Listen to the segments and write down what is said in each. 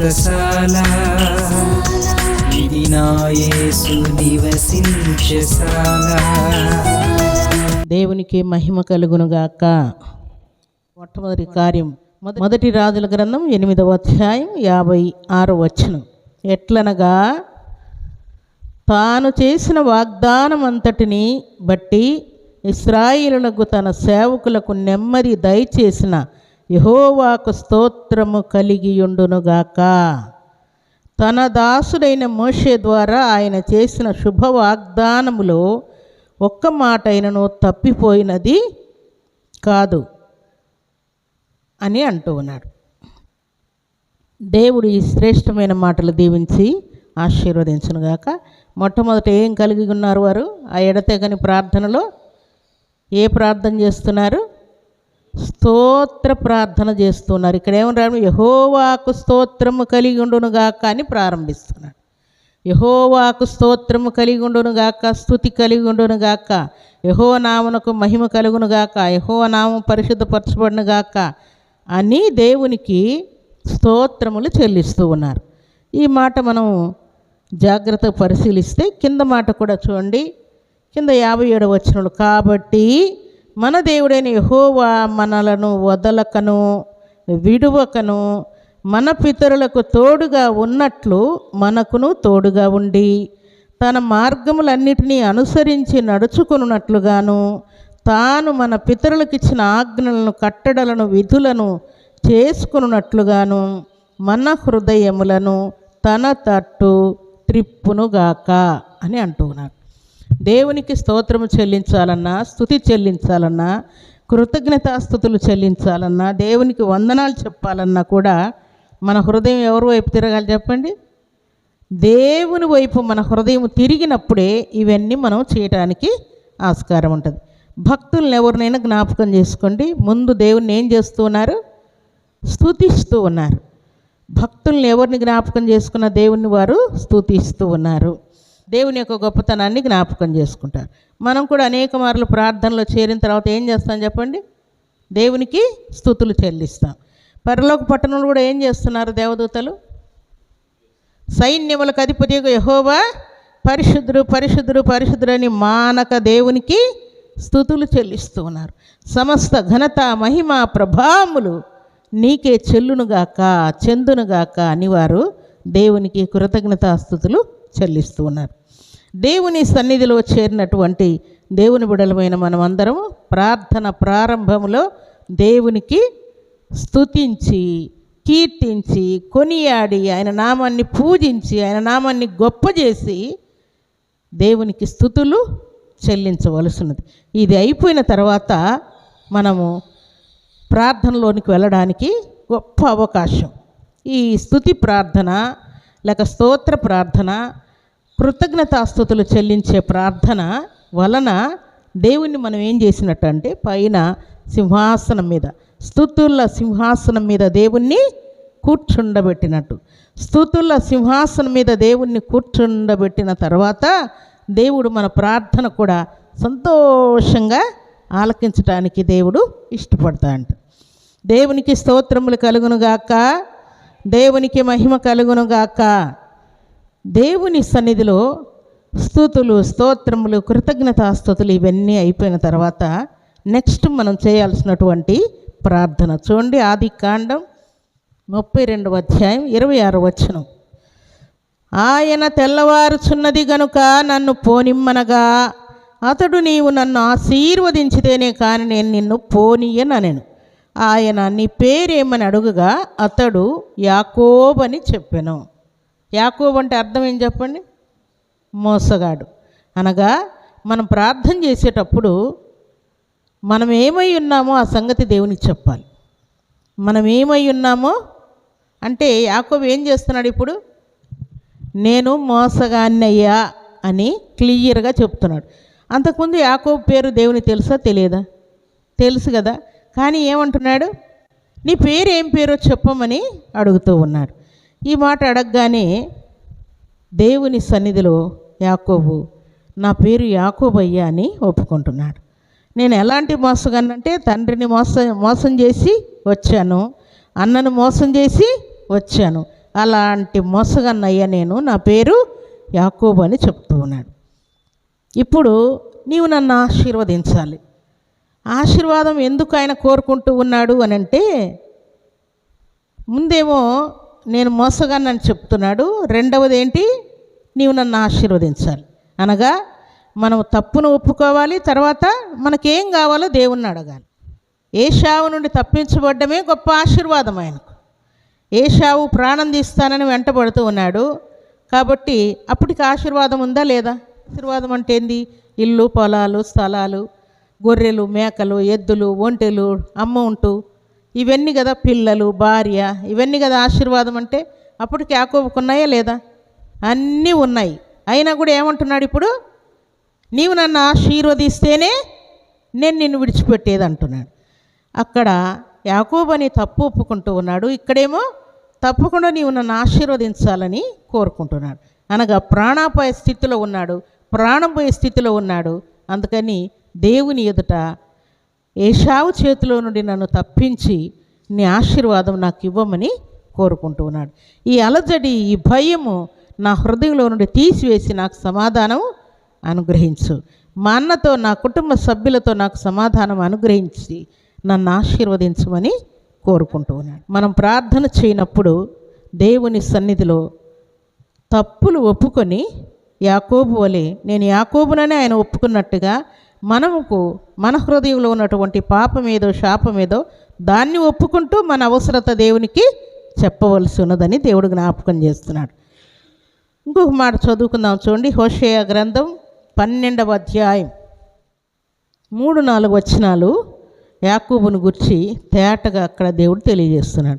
వ్రతశాల ఇది నివసించశాల దేవునికి మహిమ కలుగునుగాక. మొట్టమొదటి కార్యం మొద- మొదటి రాజుల గ్రంథం ఎనిమిదవ అధ్యాయం యాభై ఆరు వచనం. ఎట్లనగా తాను చేసిన వాగ్దానం అంతటిని బట్టి ఇస్రాయిలులకు తన సేవకులకు నెమ్మది దయచేసిన యహోవాకు స్తోత్రము కలిగియుండునుగాక. తన దాసుడైన మోషే ద్వారా ఆయన చేసిన శుభ వాగ్దానములో ఒక్క మాట అయినను తప్పిపోయినది కాదు అని అంటూ ఉన్నాడు. దేవుడు ఈ శ్రేష్టమైన మాటలు దీవించి ఆశీర్వదించునుగాక. మొట్టమొదట ఏం కలిగి ఉన్నారు వారు? ఆ ఎడతెగని ప్రార్థనలో ఏ ప్రార్థన చేస్తున్నారు? స్తోత్ర ప్రార్థన చేస్తున్నారు. ఇక్కడ ఏమన్నారు యహోవాకు స్తోత్రము కలిగి ఉండునుగాక అని ప్రారంభిస్తున్నాడు. యహోవాకు స్తోత్రము కలిగి ఉండునుగాక స్థుతి కలిగి ఉండునుగాక యహో నామునకు మహిమ కలుగునుగాక యహో నామం పరిశుద్ధపరచబడునుగాక అని దేవునికి స్తోత్రములు చెల్లిస్తూ ఉన్నారు. ఈ మాట మనం జాగ్రత్తగా పరిశీలిస్తే కింద మాట కూడా చూడండి. కింద యాభై ఏడు వచ్చినప్పుడు కాబట్టి మన దేవుడైన యహోవా మనలను వదలకను విడువకను మన పితరులకు తోడుగా ఉన్నట్లు మనకును తోడుగా ఉండి తన మార్గములన్నిటినీ అనుసరించి నడుచుకున్నట్లుగాను తాను మన పితరులకు ఇచ్చిన ఆజ్ఞలను కట్టడలను విధులను చేసుకున్నట్లుగాను మన హృదయములను తన తట్టు త్రిప్పునుగాక అని అంటున్నాడు దేవునికి స్తోత్రం చెల్లించాలన్నా స్థుతి చెల్లించాలన్నా కృతజ్ఞతాస్థుతులు చెల్లించాలన్నా దేవునికి వందనాలు చెప్పాలన్నా కూడా మన హృదయం ఎవరి వైపు తిరగాలి చెప్పండి? దేవుని వైపు మన హృదయం తిరిగినప్పుడే ఇవన్నీ మనం చేయటానికి ఆస్కారం ఉంటుంది. భక్తులను ఎవరినైనా జ్ఞాపకం చేసుకోండి. ముందు దేవుని ఏం చేస్తూ ఉన్నారు? స్థుతిస్తూ ఉన్నారు. భక్తుల్ని ఎవరిని జ్ఞాపకం చేసుకున్న దేవుని వారు స్థుతిస్తూ ఉన్నారు. దేవుని యొక్క గొప్పతనాన్ని జ్ఞాపకం చేసుకుంటారు. మనం కూడా అనేక మార్లు ప్రార్థనలో చేరిన తర్వాత ఏం చేస్తాం చెప్పండి? దేవునికి స్థుతులు చెల్లిస్తాం. పరలోక పట్టణంలో కూడా ఏం చేస్తున్నారు దేవదూతలు? సైన్యములకు అధిపతి యహోవా పరిశుద్ధుడు పరిశుద్ధుడు పరిశుద్ధుడు అని మానక దేవునికి స్థుతులు చెల్లిస్తూ ఉన్నారు. సమస్త ఘనత మహిమ ప్రభావములు నీకే చెల్లునుగాక చెందునుగాక అని వారు దేవునికి కృతజ్ఞతాస్థుతులు చెల్లిస్తూ ఉన్నారు. దేవుని సన్నిధిలో చేరినటువంటి దేవుని బిడలమైన మనమందరం ప్రార్థన ప్రారంభంలో దేవునికి స్తుతించి కీర్తించి కొనియాడి ఆయన నామాన్ని పూజించి ఆయన నామాన్ని గొప్ప చేసి దేవునికి స్థుతులు చెల్లించవలసినది. ఇది అయిపోయిన తర్వాత మనము ప్రార్థనలోనికి వెళ్ళడానికి గొప్ప అవకాశం. ఈ స్థుతి ప్రార్థన లేక స్తోత్ర ప్రార్థన కృతజ్ఞతాస్థుతులు చెల్లించే ప్రార్థన వలన దేవుణ్ణి మనం ఏం చేసినట్టు అంటే పైన సింహాసనం మీద స్థుతుల సింహాసనం మీద దేవుణ్ణి కూర్చుండబెట్టినట్టు. స్థుతుల సింహాసనం మీద దేవుణ్ణి కూర్చుండబెట్టిన తర్వాత దేవుడు మన ప్రార్థన కూడా సంతోషంగా ఆలకించటానికి దేవుడు ఇష్టపడతా అంట దేవునికి స్తోత్రములు కలుగునుగాక దేవునికి మహిమ కలుగునుగాక. దేవుని సన్నిధిలో స్థుతులు స్తోత్రములు కృతజ్ఞతాస్థుతులు ఇవన్నీ అయిపోయిన తర్వాత నెక్స్ట్ మనం చేయాల్సినటువంటి ప్రార్థన. చూడండి ఆది కాండం ముప్పై రెండవ అధ్యాయం ఇరవై ఆరు వచనం. ఆయన తెల్లవారుచున్నది గనుక నన్ను పోనిమ్మనగా అతడు నీవు నన్ను ఆశీర్వదించితేనే కానీ నేను నిన్ను పోనీయననెను. ఆయన నీ పేరేమని అడుగుగా అతడు యాకోబని చెప్పాను. యాకోబు అంటే అర్థం ఏం చెప్పండి? మోసగాడు. అనగా మనం ప్రార్థన చేసేటప్పుడు మనం ఏమై ఉన్నామో ఆ సంగతి దేవునికి చెప్పాలి. మనం ఏమై ఉన్నామో అంటే యాకోబు ఏం చేస్తున్నాడు ఇప్పుడు? నేను మోసగాన్నయ్యా అని క్లియర్గా చెప్తున్నాడు. అంతకుముందు యాకోబు పేరు దేవుని తెలుసా తెలియదా? తెలుసు కదా. కానీ ఏమంటున్నాడు? నీ పేరు ఏం పేరో చెప్పమని అడుగుతూ ఉన్నాడు. ఈ మాట అడగగానే దేవుని సన్నిధిలో యాకోబు నా పేరు యాకోబయ్య అని ఒప్పుకుంటున్నాడు. నేను ఎలాంటి మోసగానంటే తండ్రిని మోస మోసం చేసి వచ్చాను అన్నను మోసం చేసి వచ్చాను. అలాంటి మొసగన్నయ్య నేను నా పేరు యాకోబు అని చెప్తూ ఉన్నాడు. ఇప్పుడు నీవు నన్ను ఆశీర్వదించాలి. ఆశీర్వాదం ఎందుకు ఆయన కోరుకుంటూ ఉన్నాడు అని అంటే ముందేమో నేను మోసగానని చెప్తున్నాడు. రెండవది ఏంటి నీవు నన్ను ఆశీర్వదించాలి. అనగా మనం తప్పును ఒప్పుకోవాలి తర్వాత మనకేం కావాలో దేవుణ్ణి అడగాలి. ఏషావు నుండి తప్పించబడ్డమే గొప్ప ఆశీర్వాదం ఆయనకు. ఏషావు ప్రాణం తీస్తానని వెంటబడుతూ ఉన్నాడు. కాబట్టి అప్పటికి ఆశీర్వాదం ఉందా లేదా? ఆశీర్వాదం అంటే ఏంది? ఇల్లు పొలాలు స్థలాలు గొర్రెలు మేకలు ఎద్దులు ఒంటెలు అమ్మ ఉంటూ ఇవన్నీ కదా పిల్లలు భార్య ఇవన్నీ కదా ఆశీర్వాదం అంటే అప్పటికి యాకోబుకున్నాయా లేదా? అన్నీ ఉన్నాయి. అయినా కూడా ఏమంటున్నాడు ఇప్పుడు? నీవు నన్ను ఆశీర్వదిస్తేనే నేను నిన్ను విడిచిపెట్టేది అంటున్నాడు. అక్కడ యాకోబని తప్పు ఒప్పుకుంటూ ఉన్నాడు. ఇక్కడేమో తప్పకుండా నీవు నన్ను ఆశీర్వదించాలని కోరుకుంటున్నాడు. అనగా ప్రాణాపాయ స్థితిలో ఉన్నాడు ప్రాణం పోయే స్థితిలో ఉన్నాడు. అందుకని దేవుని ఎదుట ఏషావు చేతిలో నుండి నన్ను తప్పించి నీ ఆశీర్వాదం నాకు ఇవ్వమని కోరుకుంటూ ఉన్నాడు ఈ అలజడి ఈ భయము నా హృదయంలో నుండి తీసివేసి నాకు సమాధానం అనుగ్రహించు. మా అన్నతో నా కుటుంబ సభ్యులతో నాకు సమాధానం అనుగ్రహించి నన్ను ఆశీర్వదించమని కోరుకుంటూ ఉన్నాడు మనం ప్రార్థన చేయనప్పుడు దేవుని సన్నిధిలో తప్పులు ఒప్పుకొని యాకోబు వలె నేను యాకోబుననే ఆయన ఒప్పుకున్నట్టుగా మనముకు మన హృదయంలో ఉన్నటువంటి పాపం ఏదో దాన్ని ఒప్పుకుంటూ మన అవసరత దేవునికి చెప్పవలసి ఉన్నదని దేవుడు జ్ఞాపకం చేస్తున్నాడు. ఇంకొక మాట చదువుకుందాం చూడండి. హోషేయ గ్రంథం పన్నెండవ అధ్యాయం మూడు నాలుగు వచనాలు యాకూబును గుర్చి తేటగా అక్కడ దేవుడు తెలియజేస్తున్నాడు.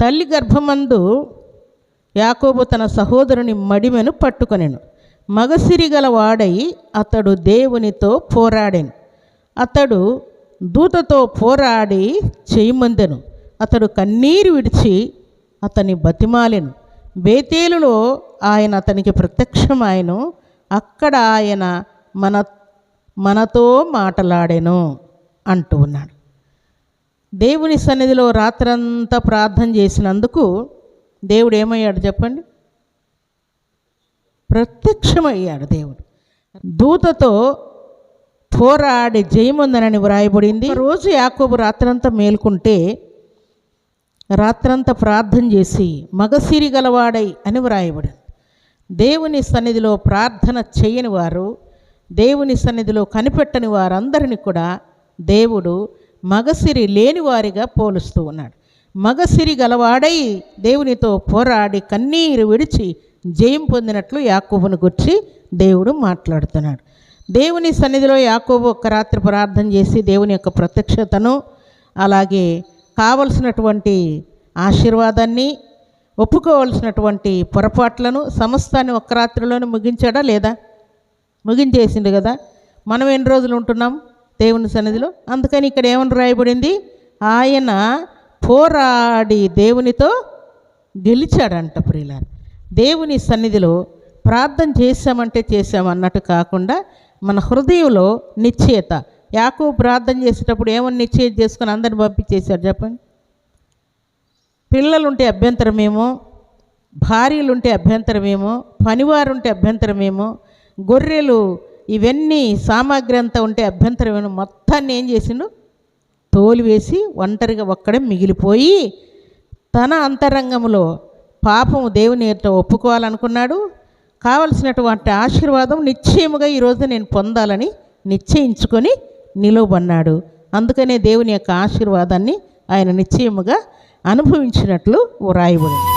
తల్లి గర్భమందు యాకోబు తన సహోదరుని మడిమెను పట్టుకొనెను. మగసిరిగలవాడై అతడు దేవునితో పోరాడాను. అతడు దూతతో పోరాడి చేయమందెను. అతడు కన్నీరు విడిచి అతని బతిమాలెను. బేతేలులో ఆయన అతనికి ప్రత్యక్షమాయను. అక్కడ ఆయన మన మనతో మాటలాడెను అంటూ ఉన్నాడు. దేవుని సన్నిధిలో రాత్రంతా ప్రార్థన చేసినందుకు దేవుడు ఏమయ్యాడు చెప్పండి? ప్రత్యక్షమయ్యాడు దేవుడు. దూతతో పోరాడి జయముందనని వ్రాయబడింది. రోజు యాకోబు రాత్రంతా మేలుకుంటే రాత్రంతా ప్రార్థన చేసి మగసిరి గలవాడై అని వ్రాయబడింది. దేవుని సన్నిధిలో ప్రార్థన చేయని వారు దేవుని సన్నిధిలో కనిపెట్టని వారందరిని కూడా దేవుడు మగసిరి లేని వారిగా పోలుస్తూ ఉన్నాడు. మగసిరి గలవాడై దేవునితో పోరాడి కన్నీరు విడిచి జయం పొందినట్లు యాకోబును గుర్చి దేవుడు మాట్లాడుతున్నాడు. దేవుని సన్నిధిలో యాకోబు ఒక్క రాత్రి ప్రార్థన చేసి దేవుని యొక్క ప్రత్యక్షతను అలాగే కావలసినటువంటి ఆశీర్వాదాన్ని ఒప్పుకోవలసినటువంటి పొరపాట్లను సమస్తాన్ని ఒక్క రాత్రిలోనే ముగించాడా లేదా? ముగించేసిండు కదా. మనం ఎన్ని రోజులు ఉంటున్నాం దేవుని సన్నిధిలో? అందుకని ఇక్కడ ఏమని రాయబడింది? ఆయన పోరాడి దేవునితో గెలిచాడంట ప్రియులారు. దేవుని సన్నిధిలో ప్రార్థన చేశామంటే చేశామన్నట్టు కాకుండా మన హృదయంలో నిశ్చయత. యాకో ప్రార్థన చేసేటప్పుడు ఏమని నిశ్చయం చేసుకుని అందరిని పంపించేశారు చెప్పండి? పిల్లలుంటే అభ్యంతరమేమో భార్యలుంటే అభ్యంతరమేమో పనివారుంటే అభ్యంతరమేమో గొర్రెలు ఇవన్నీ సామాగ్రి అంతా ఉంటే అభ్యంతరమేమో. మొత్తాన్ని ఏం చేసిండు? తోలివేసి ఒంటరిగా ఒక్కడే మిగిలిపోయి తన అంతరంగంలో పాపము దేవుని ఎట్ట ఒప్పుకోవాలనుకున్నాడు. కావలసినటువంటి ఆశీర్వాదం నిశ్చయముగా ఈరోజు నేను పొందాలని నిశ్చయించుకొని నిలువబన్నాడు అందుకనే దేవుని యొక్క ఆశీర్వాదాన్ని ఆయన నిశ్చయముగా అనుభవించినట్లు వ్రాయబడింది